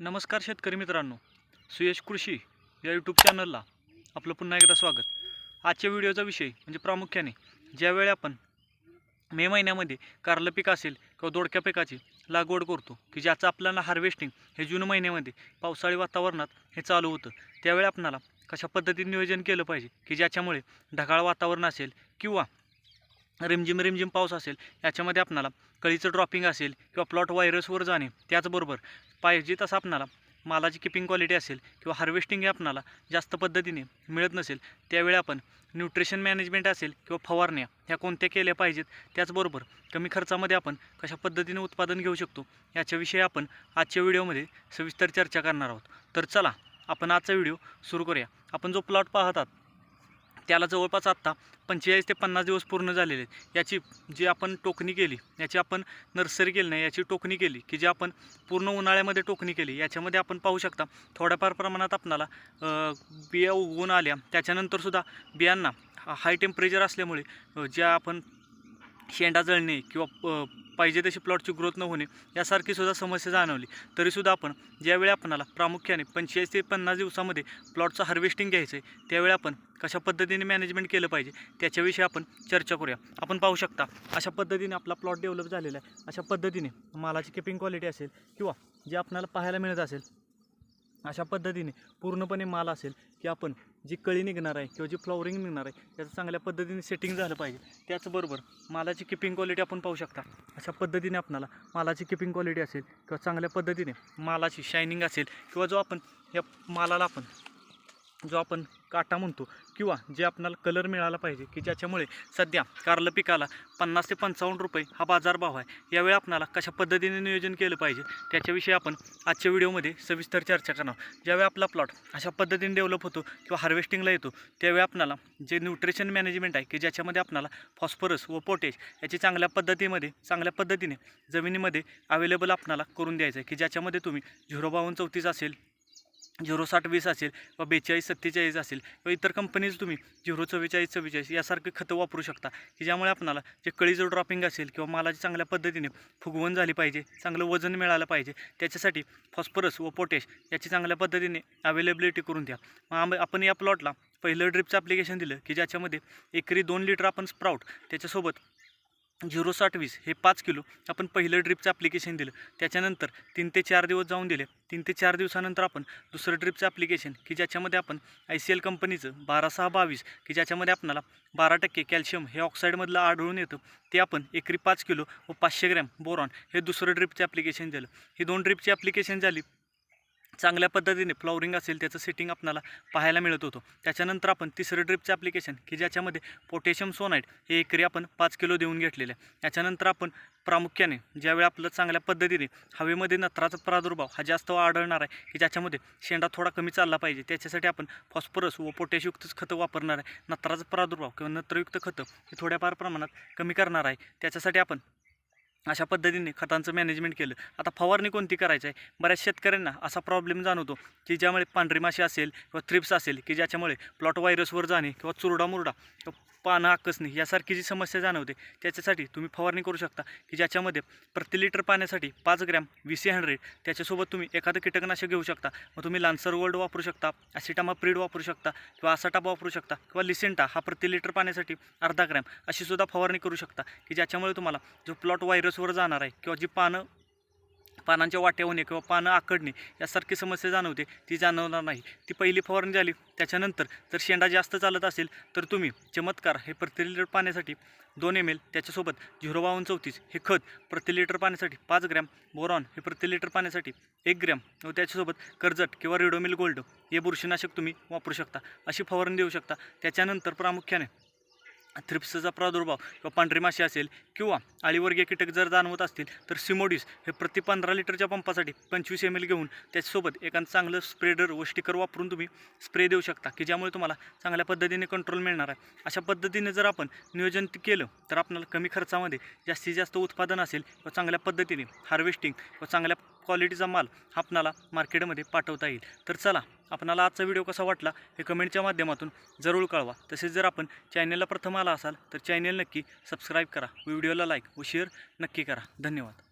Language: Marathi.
नमस्कार शेतकरी मित्रांनो. सुयश कृषी या यूट्यूब चॅनलला आपलं पुन्हा एकदा स्वागत. आजच्या व्हिडिओचा विषय म्हणजे प्रामुख्याने ज्यावेळी आपण मे महिन्यामध्ये कारलं पीक असेल किंवा दोडक्या पिकाची लागवड करतो की ज्याचं आपल्याला हार्वेस्टिंग हे जून महिन्यामध्ये पावसाळी वातावरणात हे चालू होतं त्यावेळी आपणाला कशा पद्धतीने नियोजन केलं पाहिजे की ज्याच्यामुळे ढगाळ वातावरण असेल किंवा रिमझिम रिमझिम पाऊस असेल याच्यामध्ये आपणाला कळीचं ड्रॉपिंग असेल किंवा प्लॉट व्हायरसवर जाणे त्याचबरोबर पाहिजे तसं आपणाला मालाची किपिंग क्वालिटी असेल किंवा हार्वेस्टिंग हे आपणाला जास्त पद्धतीने मिळत नसेल त्यावेळी आपण न्यूट्रिशन मॅनेजमेंट असेल किंवा फवारण्या ह्या कोणत्या केल्या पाहिजेत त्याचबरोबर कमी खर्चामध्ये आपण कशा पद्धतीने उत्पादन घेऊ शकतो याच्याविषयी आपण आजच्या व्हिडिओमध्ये सविस्तर चर्चा करणार आहोत. तर चला आपण आजचा व्हिडिओ सुरू करूया. आपण जो प्लॉट पाहतात त्याला जवळपास आत्ता पंचेचाळीस ते पन्नास दिवस पूर्ण झालेले आहेत. याची जी आपण टोकणी केली याची आपण नर्सरी केली नाही याची टोकणी केली की जी आपण पूर्ण उन्हाळ्यामध्ये टोकणी केली याच्यामध्ये आपण पाहू शकता थोड्याफार प्रमाणात आपणाला बिया उगवून आल्या. त्याच्यानंतरसुद्धा बियांना हाय टेम्परेचर असल्यामुळे ज्या आपण शेंडा जळणे किंवा पाहिजे तशी प्लॉटची ग्रोथ न होणे यासारखी सुद्धा समस्या जाणवली. तरीसुद्धा आपण ज्यावेळी आपणाला प्रामुख्याने पंचेचाळीस ते पन्नास दिवसामध्ये प्लॉटचं हार्वेस्टिंग घ्यायचं आहे त्यावेळी आपण कशा पद्धतीने मॅनेजमेंट केलं पाहिजे त्याच्याविषयी आपण चर्चा करूया. आपण पाहू शकता अशा पद्धतीने आपला प्लॉट डेव्हलप झालेला आहे. अशा पद्धतीने मालाची किपिंग क्वालिटी असेल किंवा जे आपल्याला पाहायला मिळत असेल अशा पद्धतीने पूर्णपणे माल असेल की आपण जी कळी निघणार आहे किंवा जी फ्लॉवरिंग निघणार आहे त्याचं चांगल्या पद्धतीने सेटिंग झालं पाहिजे. त्याचबरोबर मालाची किपिंग क्वालिटी आपण पाहू शकता. अशा पद्धतीने आपणाला मालाची किपिंग क्वालिटी असेल किंवा चांगल्या पद्धतीने मालाची शायनिंग असेल किंवा जो आपण या मालाला आपण जो आपण काटा म्हणतो किंवा जे आपणाला कलर मिळाला पाहिजे की ज्याच्यामुळे सध्या कारलं पिकाला पन्नास ते पंचावन्न रुपये हा बाजारभाव आहे यावेळी आपणाला कशा पद्धतीने नियोजन केलं पाहिजे त्याच्याविषयी आपण आजच्या व्हिडिओमध्ये सविस्तर चर्चा करणार ज्यावेळी आपला प्लॉट अशा पद्धतीने डेव्हलप होतो किंवा हार्वेस्टिंगला येतो त्यावेळी आपणाला जे न्यूट्रिशन मॅनेजमेंट आहे की ज्याच्यामध्ये आपणाला फॉस्फरस व पोटॅश याची चांगल्या पद्धतीमध्ये चांगल्या पद्धतीने जमिनीमध्ये अवेलेबल आपणाला करून द्यायचं आहे की ज्याच्यामध्ये तुम्ही झिरो बावन्न चौतीस असेल झिरो साठ वीस असेल किंवा बेचाळीस सत्तेचाळीस असेल किंवा इतर कंपनीज तुम्ही झिरो चव्वेचाळीस चव्वेचाळीस यासारखे खतं वापरू शकता. की ज्यामुळे आपणाला जे कळीचं ड्रॉपिंग असेल किंवा मालाची चांगल्या पद्धतीने फुगवण झाली पाहिजे चांगलं वजन मिळालं पाहिजे त्याच्यासाठी फॉस्फरस व पोटॅश याची चांगल्या पद्धतीने अवेलेबिलिटी करून द्या. मग आम आपण या प्लॉटला पहिलं ड्रिपचं ॲप्लिकेशन दिलं की ज्याच्यामध्ये एकरी दोन लिटर आपण स्प्राऊट त्याच्यासोबत झिरो साठ वीस हे पाच किलो आपण पहिलं ड्रिपचं ॲप्लिकेशन दिलं. त्याच्यानंतर तीन ते चार दिवस जाऊन दिले. तीन ते चार दिवसानंतर आपण दुसरं ड्रिपचं ॲप्लिकेशन की ज्याच्यामध्ये आपण आय सी एल कंपनीचं बारा सहा बावीस की ज्याच्यामध्ये आपणाला बारा टक्के कॅल्शियम हे ऑक्साईडमधलं आढळून येतं. ते आपण एकरी पाच किलो व पाचशे ग्रॅम बोरॉन हे दुसरं ड्रिपचं ॲप्लिकेशन दिलं. ही दोन ड्रिपची ॲप्लिकेशन झाली. चांगल्या पद्धतीने फ्लॉवरिंग असेल त्याचं सेटिंग आपल्याला पाहायला मिळत होतं. त्याच्यानंतर आपण तिसरं ड्रिपचं ॲप्लिकेशन की ज्याच्यामध्ये पोटॅशियम सोनाईट हे एकरी आपण पाच किलो देऊन घेतलेलं आहे. याच्यानंतर आपण प्रामुख्याने ज्यावेळी आपलं चांगल्या पद्धतीने हवेमध्ये नत्राचा प्रादुर्भाव हा जास्त आढळणार आहे की ज्याच्यामध्ये शेंडा थोडा कमी चालला पाहिजे त्याच्यासाठी आपण फॉस्फरस व पोटॅशयुक्त खतं वापरणार आहे. नत्राचा प्रादुर्भाव किंवा नत्रयुक्त खतं हे थोड्याफार प्रमाणात कमी करणार आहे. त्याच्यासाठी आपण अशा पद्धतीने खतांचं मॅनेजमेंट केलं. आता फवारणी कोणती करायची आहे? बऱ्याच शेतकऱ्यांना असा प्रॉब्लेम जाणवतो की ज्यामुळे पांढरी माशी असेल किंवा थ्रिप्स असेल की ज्याच्यामुळे प्लॉट व्हायरसवर जाणे किंवा चुरडा मुरडा पानं आकसणे यासारखी जी समस्या जाणवते त्याच्यासाठी तुम्ही फवारणी करू शकता की ज्याच्यामध्ये प्रति लिटर पाण्यासाठी पाच ग्रॅम व्ही सी हंड्रेड त्याच्यासोबत तुम्ही एखादं कीटकनाशक घेऊ शकता. मग तुम्ही लान्सर गोल्ड वापरू शकता ॲसिटामा प्रीड वापरू शकता किंवा आसाटाप वापरू शकता किंवा लिसेंटा हा प्रति लिटर पाण्यासाठी अर्धा ग्रॅम अशीसुद्धा फवारणी करू शकता की ज्याच्यामुळे तुम्हाला जो प्लॉट व्हायरसवर जाणार आहे किंवा जी पानं पानांच्या वाट्या होणे किंवा पानं आकडणे यासारखी समस्या जाणवते ती जाणवणार नाही. ती पहिली फवारणी झाली त्याच्यानंतर जर शेंडा जास्त चालत असेल तर तुम्ही चमत्कार हे प्रति लिटर पाण्यासाठी दोन एम एल त्याच्यासोबत झिरो बावन्न चौतीस हे खत प्रति लिटर पाण्यासाठी पाच ग्रॅम बोरॉन हे प्रति लिटर पाण्यासाठी एक ग्रॅम व त्याच्यासोबत कर्जट किंवा रेडोमिल गोल्ड हे बुरशीनाशक तुम्ही वापरू शकता अशी फवारणी देऊ शकता. त्याच्यानंतर प्रामुख्याने थ्रिप्सचा प्रादुर्भाव किंवा पांढरी माशी असेल किंवा अळीवर्गीय कीटक जर जाणवत असतील तर सिमोडिस हे प्रति पंधरा लिटरच्या पंपासाठी पंचवीस एम एल घेऊन त्याच्यासोबत एखादं चांगलं स्प्रेडर व स्टिकर वापरून तुम्ही स्प्रे देऊ शकता की ज्यामुळे तुम्हाला चांगल्या पद्धतीने कंट्रोल मिळणार आहे. अशा पद्धतीने जर आपण नियोजन केलं तर आपल्याला कमी खर्चामध्ये जास्तीत जास्त उत्पादन असेल व चांगल्या पद्धतीने हार्वेस्टिंग व चांगल्या क्वालिटीचा माल आपणाला मार्केटमध्ये पाठवता येईल. तर चला आपणाला आजचा व्हिडिओ कसा वाटला हे कमेंटच्या माध्यमातून जरूर कळवा. तसेच जर आपण चॅनलला प्रथम आला असाल तर चॅनल नक्की सबस्क्राईब करा. व्हिडिओला लाईक व शेअर नक्की करा. धन्यवाद.